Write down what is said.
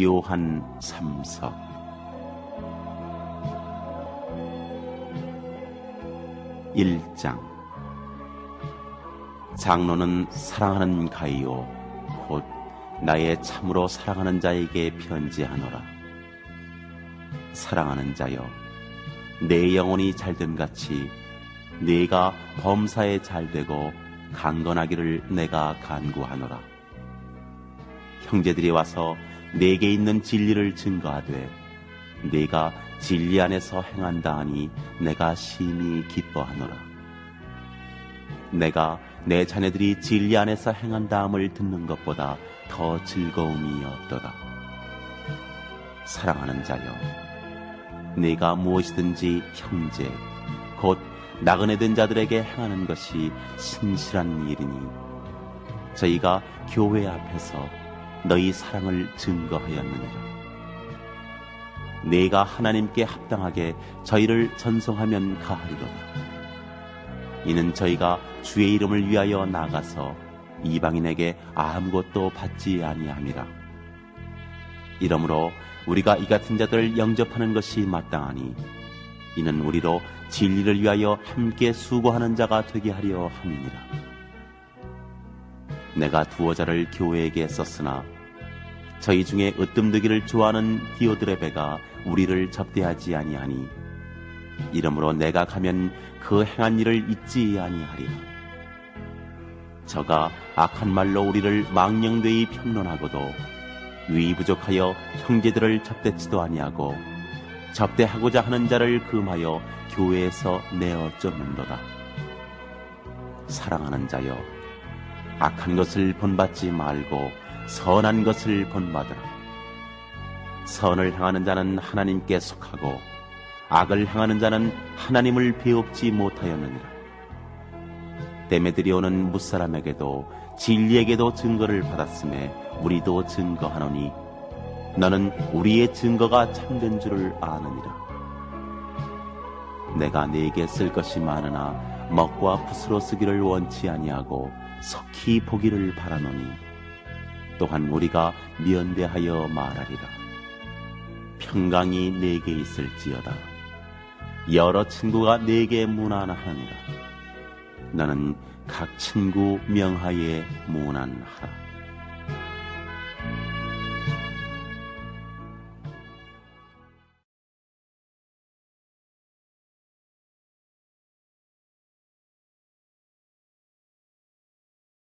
요한 3서. 일장. 장로는 사랑하는 가이요 곧 나의 참으로 사랑하는 자에게 편지하노라. 사랑하는 자여 내 영혼이 잘됨 같이 네가 범사에 잘되고 강건하기를 내가 간구하노라. 형제들이 와서 내게 있는 진리를 증거하되 네가 진리 안에서 행한다 하니 내가 심히 기뻐하노라. 내가 내 자녀들이 진리 안에서 행한다함을 듣는 것보다 더 즐거움이 없도다. 사랑하는 자여, 네가 무엇이든지 형제, 곧 나그네 된 자들에게 행하는 것이 신실한 일이니 저희가 교회 앞에서 너희 사랑을 증거하였느니라. 내가 하나님께 합당하게 저희를 전송하면 가하리로다. 이는 저희가 주의 이름을 위하여 나가서 이방인에게 아무것도 받지 아니함이라. 이러므로 우리가 이 같은 자들을 영접하는 것이 마땅하니 이는 우리로 진리를 위하여 함께 수고하는 자가 되게 하려 함이니라. 내가 두어 자를 교회에게 썼으나 저희 중에 으뜸되기를 좋아하는 디오드레베가 우리를 접대하지 아니하니 이러므로 내가 가면 그 행한 일을 잊지 아니하리라. 저가 악한 말로 우리를 망령되이 평론하고도 위 부족하여 형제들을 접대치도 아니하고 접대하고자 하는 자를 금하여 교회에서 내어 쫓는도다. 사랑하는 자여, 악한 것을 본받지 말고 선한 것을 본받으라. 선을 향하는 자는 하나님께 속하고 악을 향하는 자는 하나님을 배웁지 못하였느니라. 데메들이 오는 무사람에게도 진리에게도 증거를 받았음에 우리도 증거하노니 너는 우리의 증거가 참된 줄을 아느니라. 내가 네게 쓸 것이 많으나 먹과 붓으로 쓰기를 원치 아니하고 석히 보기를 바라노니 또한 우리가 면대하여 말하리라. 평강이 내게 있을지어다. 여러 친구가 내게 무난하니라. 나는 각 친구 명하에 무난하라.